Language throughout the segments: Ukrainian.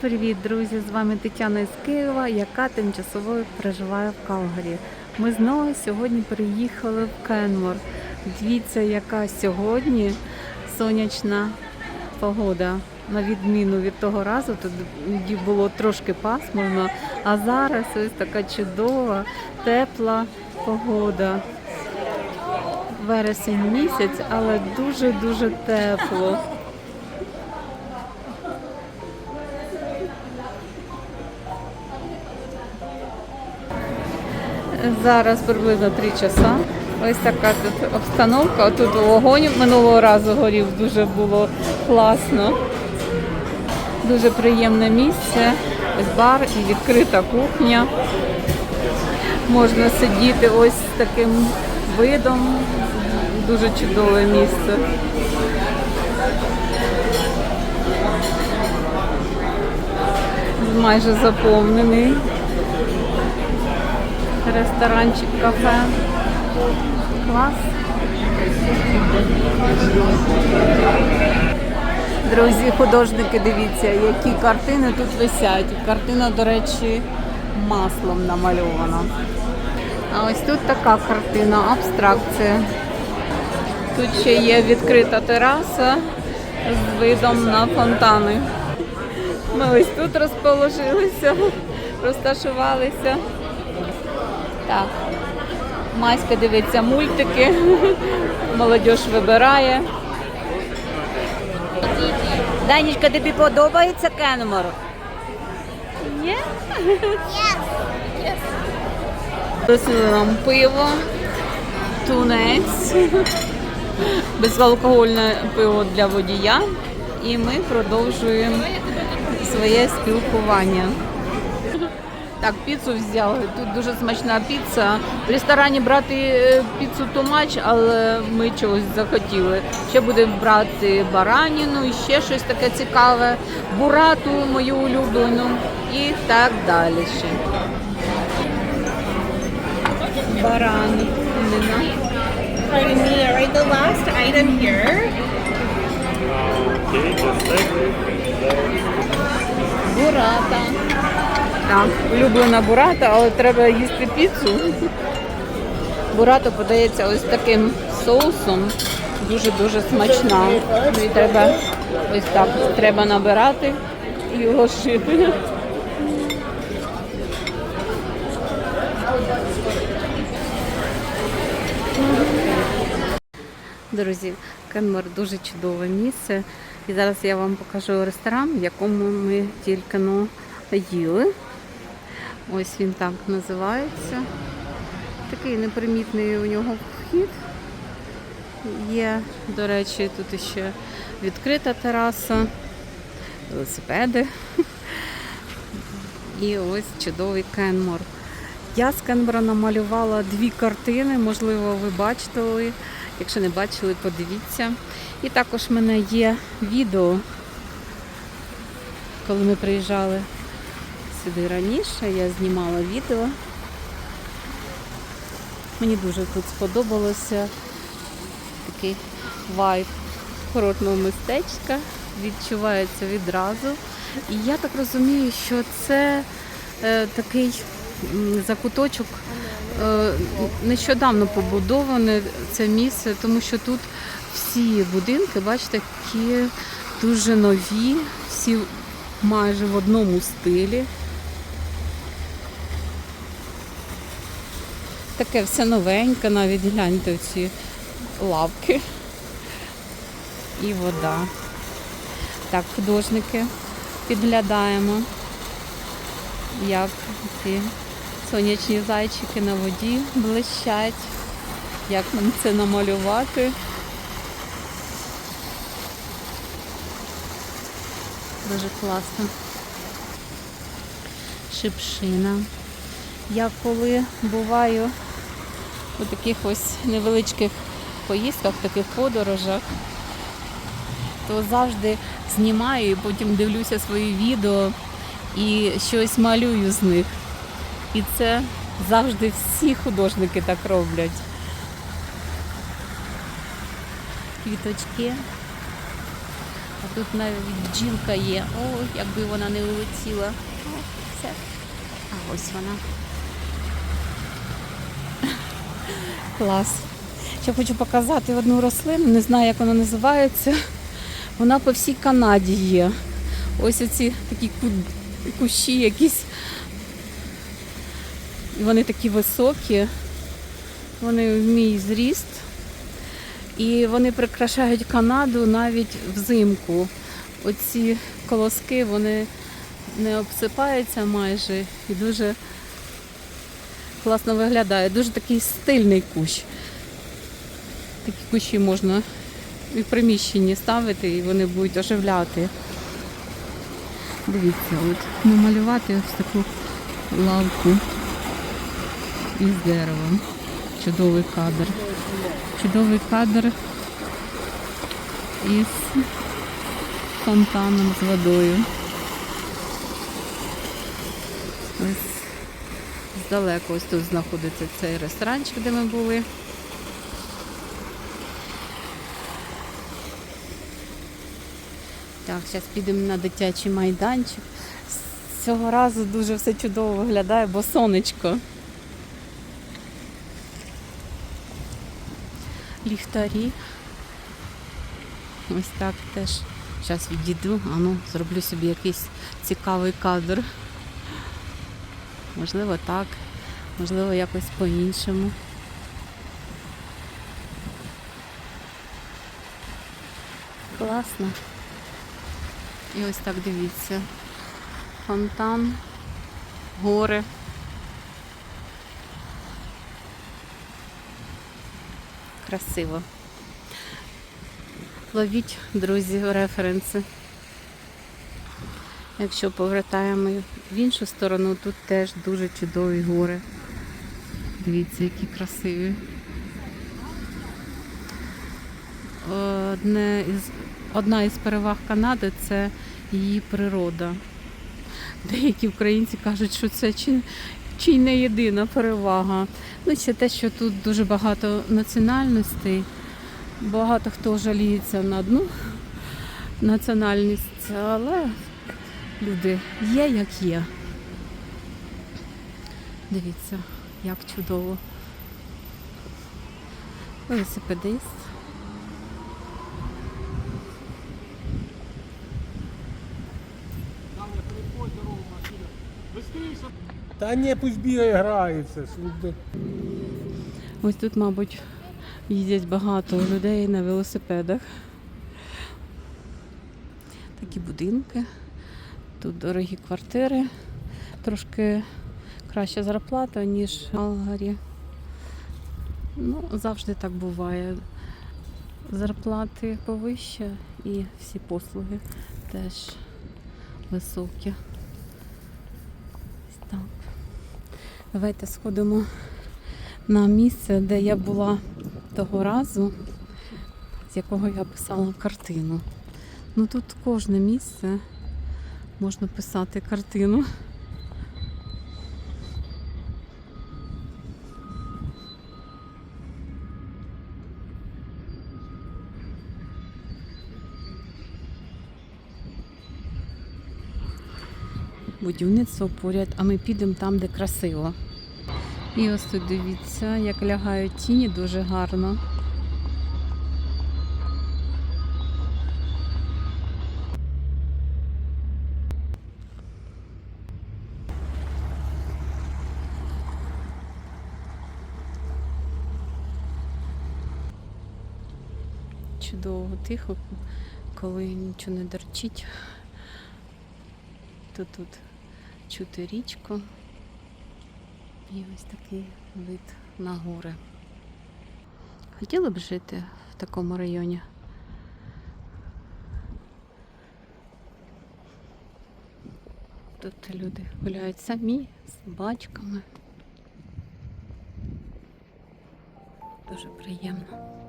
Привіт, друзі! З вами Тетяна із Києва, яка тимчасово проживає в Калгарі. Ми знову сьогодні приїхали в Кенмор. Дивіться, яка сьогодні сонячна погода. На відміну від того разу, тоді було трошки пасмурно, а зараз ось така чудова, тепла погода. Вересень місяць, але дуже-дуже тепло. Зараз приблизно 3 часа. Ось така тут обстановка. Тут вогонь минулого разу горів, дуже було класно. Дуже приємне місце. Ось бар і відкрита кухня. Можна сидіти ось з таким видом. Дуже чудове місце. Майже заповнений ресторанчик, кафе. Клас. Друзі, художники, дивіться, які картини тут висять. Картина, до речі, маслом намальована. А ось тут така картина, абстракція. Тут ще є відкрита тераса з видом на фонтани. Ми ось тут розположилися, розташувалися. Так. Маська дивиться мультики, молодь вибирає. Данічка, тобі подобається Кенмор? Ні? Просили нам пиво, тунець, безалкогольне пиво для водія. І ми продовжуємо своє спілкування. Так, піцу взяли. Тут дуже смачна піца. В ресторані брати е, піцу тумач, але ми чогось захотіли. Ще будемо брати бараніну і ще щось таке цікаве, бурату мою улюблену і так далі. ще. Баранина. Right, the last item here. Бурата. Так, улюблена бурата, але треба їсти піцу. Бурата подається ось таким соусом. Дуже-дуже смачна. І треба ось так треба набирати і його шити. Друзі, Кенмор дуже чудове місце. І зараз я вам покажу ресторан, в якому ми тільки но їли. Ось він так називається. Такий непримітний у нього вхід. Є, до речі, тут ще відкрита тераса, велосипеди. І ось чудовий Кенмор. Я з Кенбера намалювала дві картини, можливо, ви бачили. Якщо не бачили, подивіться. І також в мене є відео, коли ми приїжджали сюди раніше, я знімала відео. Мені дуже тут сподобалося такий вайб курортного містечка, відчувається відразу. І я так розумію, що це е, такий закуточок е, нещодавно побудоване це місце, тому що тут всі будинки, бачите, такі дуже нові, всі майже в одному стилі. Таке все новеньке, навіть гляньте ці лавки і вода. Так, художники підглядаємо, як ці сонячні зайчики на воді блищать, як нам це намалювати. Дуже класно. Шипшина. Я коли буваю у таких ось невеличких поїздках, таких подорожах, то завжди знімаю і потім дивлюся свої відео і щось малюю з них. І це завжди всі художники так роблять. Квіточки, А Тут навіть бджілка є. Ой, якби вона не улетіла. О, все. А ось вона. Клас. Ще хочу показати одну рослину, не знаю, як вона називається. Вона по всій Канаді є. Ось оці такі ку- кущі якісь. Вони такі високі, вони в мій зріст. І вони прикрашають Канаду навіть взимку. Оці колоски вони не обсипаються майже і дуже класно виглядає. Дуже такий стильний кущ. Такі кущі можна і в приміщенні ставити, і вони будуть оживляти. Дивіться, от намалювати ось таку лавку із деревом. Чудовий кадр. Чудовий кадр із фонтаном з водою. Ось здалеку ось тут знаходиться цей ресторанчик, де ми були. Так, зараз підемо на дитячий майданчик. Цього разу дуже все чудово виглядає, бо сонечко. Ліхтарі. Ось так теж. Зараз відійду, а ну, зроблю собі якийсь цікавий кадр. Можливо, так, можливо, якось по-іншому. Класно. І ось так дивіться. Фонтан, гори. Красиво. Ловіть, друзі, референси. Якщо повертаємо в іншу сторону, тут теж дуже чудові гори. Дивіться, які красиві. Одне із, одна із переваг Канади це її природа. Деякі українці кажуть, що це чи, чи не єдина перевага. Ну, ще те, що тут дуже багато національностей. Багато хто жаліється на одну національність, але люди є, як є. Дивіться, як чудово. Велосипедист. Та ні, пусть бігає, грається. Ось тут, мабуть, їздять багато людей на велосипедах. Такі будинки. Тут дорогі квартири. Трошки краща зарплата, ніж в Алгарі. Ну, завжди так буває. Зарплати повище і всі послуги теж високі. Так. Давайте сходимо на місце, де я була того разу, з якого я писала картину. Ну тут кожне місце можна писати картину. Будівництво поряд, а ми підемо там, де красиво. І ось тут дивіться, як лягають тіні дуже гарно. Чудово, тихо, коли нічого не дорчить. То тут чути річку. І ось такий вид на гори. Хотіли б жити в такому районі? Тут люди гуляють самі з собачками. Дуже приємно.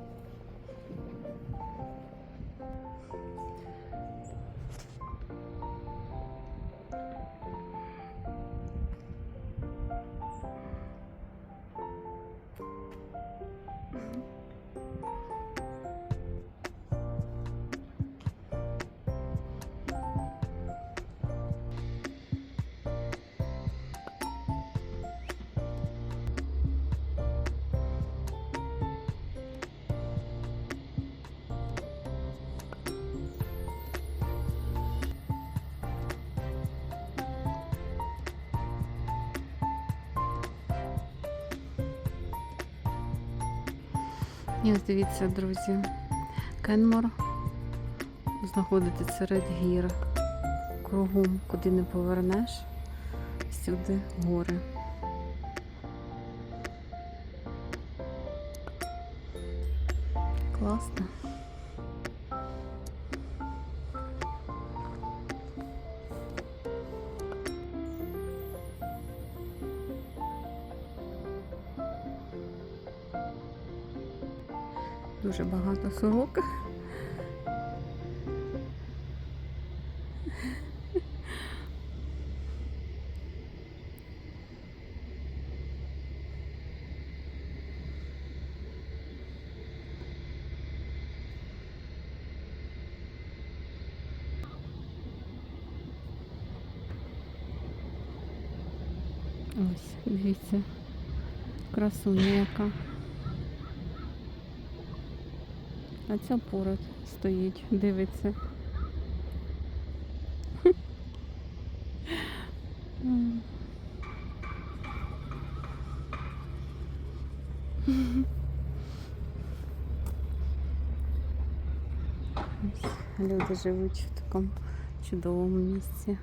І ось дивіться, друзі, Кенмор знаходиться серед гір. Кругом, куди не повернеш, всюди гори. Класно. Дуже багато сорок. Ось, дивіться, красуня яка. А ця поряд стоїть, дивиться. Люди живуть в такому чудовому місці.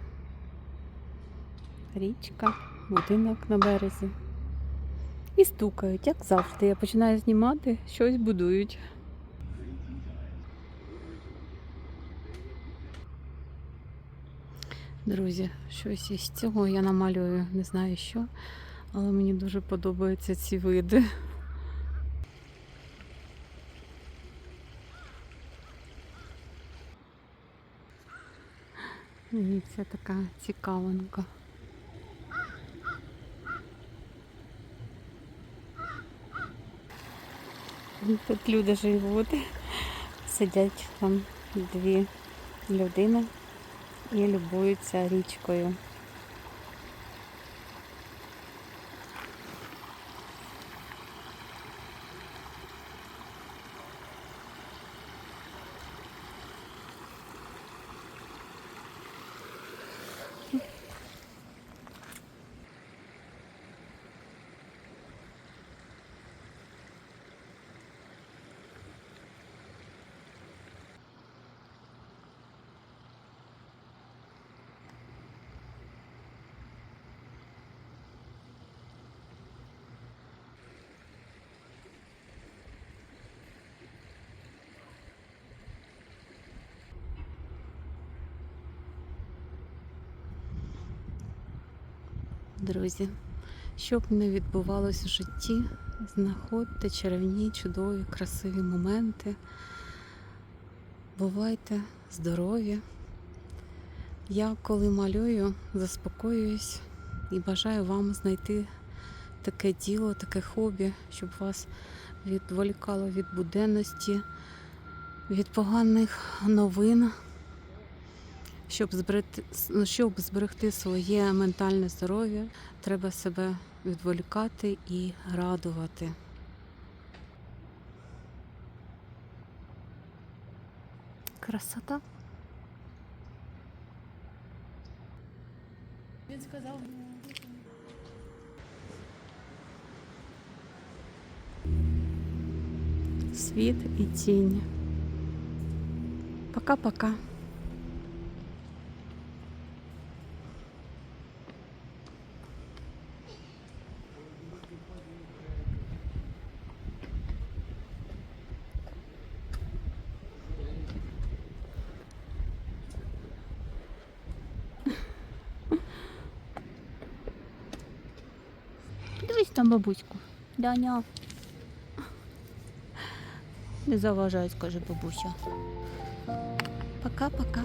Річка, будинок на березі. І стукають, як завжди. Я починаю знімати, щось будують. Друзі, щось із цього я намалюю, не знаю що, але мені дуже подобаються ці види. І це така цікавинка. Тут люди живуть, сидять там дві людини і любуються річкою. Друзі, що б не відбувалося в житті, знаходьте чарівні, чудові, красиві моменти. Бувайте здорові. Я коли малюю, заспокоююсь і бажаю вам знайти таке діло, таке хобі, щоб вас відволікало від буденності, від поганих новин, щоб зберегти, щоб зберегти своє ментальне здоров'я, треба себе відволікати і радувати. Красота. Він сказав, Світ і тінь. Пока-пока. Там бабуську. Даня. Не заважай, скаже бабуся. Пока-пока.